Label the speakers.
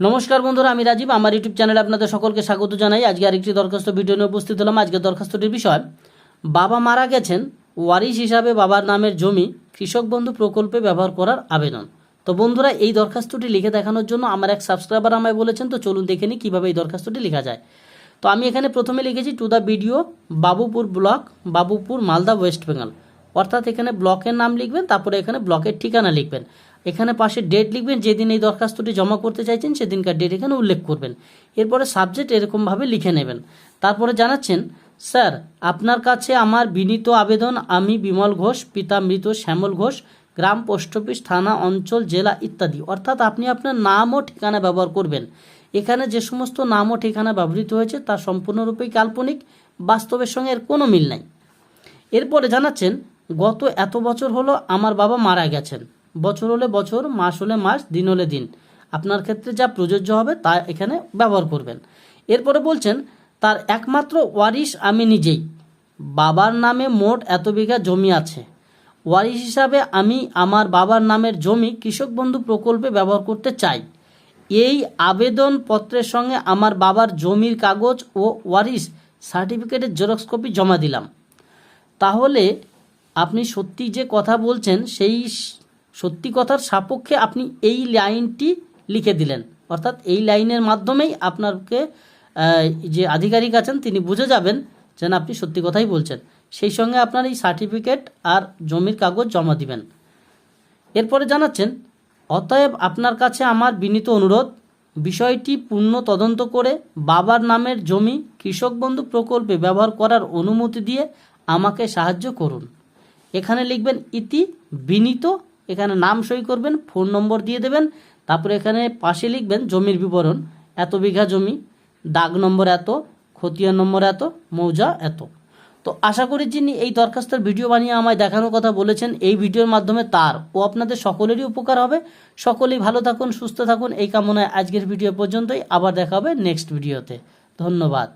Speaker 1: নমস্কার বন্ধুরা, আমি রাজীব। আমার ইউটিউব চ্যানেলে আপনাদের সকলকে স্বাগত জানাই। আজকে আরেকটি দরখাস্ত ভিডিও নিয়ে উপস্থিত হলাম। আজকে দরখাস্তটির বিষয়, বাবা মারা গেছেন, ওয়ারিশ হিসাবে বাবার নামের জমি কৃষক বন্ধু প্রকল্পে ব্যবহার করার আবেদন। তো বন্ধুরা, এই দরখাস্তটি লিখে দেখানোর জন্য আমার এক সাবস্ক্রাইবার আমায় বলেছেন, তো চলুন দেখে নিই কীভাবে এই দরখাস্তটি লেখা যায়। তো আমি এখানে প্রথমে লিখেছি to the video Babupur block, Babupur Malda, West Bengal. অর্থাৎ এখানে ব্লকের নাম লিখবেন, তারপরে এখানে ব্লকের ঠিকানা লিখবেন। এখানে পাশে ডেট লিখবেন, যেদিন এই দরখাস্তটি জমা করতে চাইছেন, সেদিনকার ডেট এখানে উল্লেখ করবেন। এরপরে সাবজেক্ট এরকমভাবে লিখে নেবেন। তারপরে জানাচ্ছেন, স্যার, আপনার কাছে আমার বিনীত আবেদন, আমি বিমল ঘোষ, পিতা মৃত শ্যামল ঘোষ, গ্রাম পোস্ট অফিস, থানা, অঞ্চল, জেলা ইত্যাদি। অর্থাৎ আপনি আপনার নাম ও ঠিকানা ব্যবহার করবেন। এখানে যে সমস্ত নাম ও ঠিকানা ব্যবহৃত হয়েছে, তা সম্পূর্ণরূপেই কাল্পনিক, বাস্তবের সঙ্গে এর কোনো মিল নাই। এরপরে জানাচ্ছেন, গত এত বছর হলো আমার বাবা মারা গেছেন। বছর হলে বছর, মাস হলে মাস, দিন হলে দিন। আপনার ক্ষেত্রে যা প্রযোজ্য হবে তা এখানে ব্যবহার করবেন। এরপরে বলছেন, তার একমাত্র ওয়ারিশ আমি নিজেই। বাবার নামে মোট এত বিঘা জমি আছে। ওয়ারিশ হিসাবে আমি আমার বাবার নামের জমি কৃষক বন্ধু প্রকল্পে ব্যবহার করতে চাই। এই আবেদন পত্রের সঙ্গে আমার বাবার জমির কাগজ ও ওয়ারিশ সার্টিফিকেটের জেরক্স কপি জমা দিলাম। তাহলে আপনি সত্যি যে কথা বলছেন, সেই সত্যি কথার সাপক্ষে আপনি এই লাইনটি লিখে দিলেন। অর্থাৎ এই লাইনের মাধ্যমেই আপনাকে যে আধিকারিক আছেন তিনি বুঝে যাবেন যেন আপনি সত্যি কথাই বলছেন। সেই সঙ্গে আপনার এই সার্টিফিকেট আর জমির কাগজ জমা দিবেন। এরপরে জানাচ্ছেন, অতএব আপনার কাছে আমার বিনীত অনুরোধ, বিষয়টি পূর্ণ তদন্ত করে বাবার নামের জমি কৃষক বন্ধু প্রকল্পে ব্যবহার করার অনুমতি দিয়ে আমাকে সাহায্য করুন। এখানে লিখবেন, ইতি বিনীত এখানে নাম সই করবেন, ফোন নম্বর দিয়ে দেবেন, তারপরে এখানে পাশে লিখবেন জমির বিবরণ, এত বিঘা জমি, দাগ নম্বর এত, খতিয়ান নম্বর এত, মৌজা এত। তো আশা করি যিনি এই দরখাস্তের ভিডিও বানিয়ে আমায় দেখানোর কথা বলেছেন, এই ভিডিওর মাধ্যমে তার ও আপনাদের সকলেরই উপকার হবে। সকলেই ভালো থাকুন, সুস্থ থাকুন, এই কামনায় আজকের ভিডিও পর্যন্তই। আবার দেখা হবে নেক্সট ভিডিওতে। ধন্যবাদ।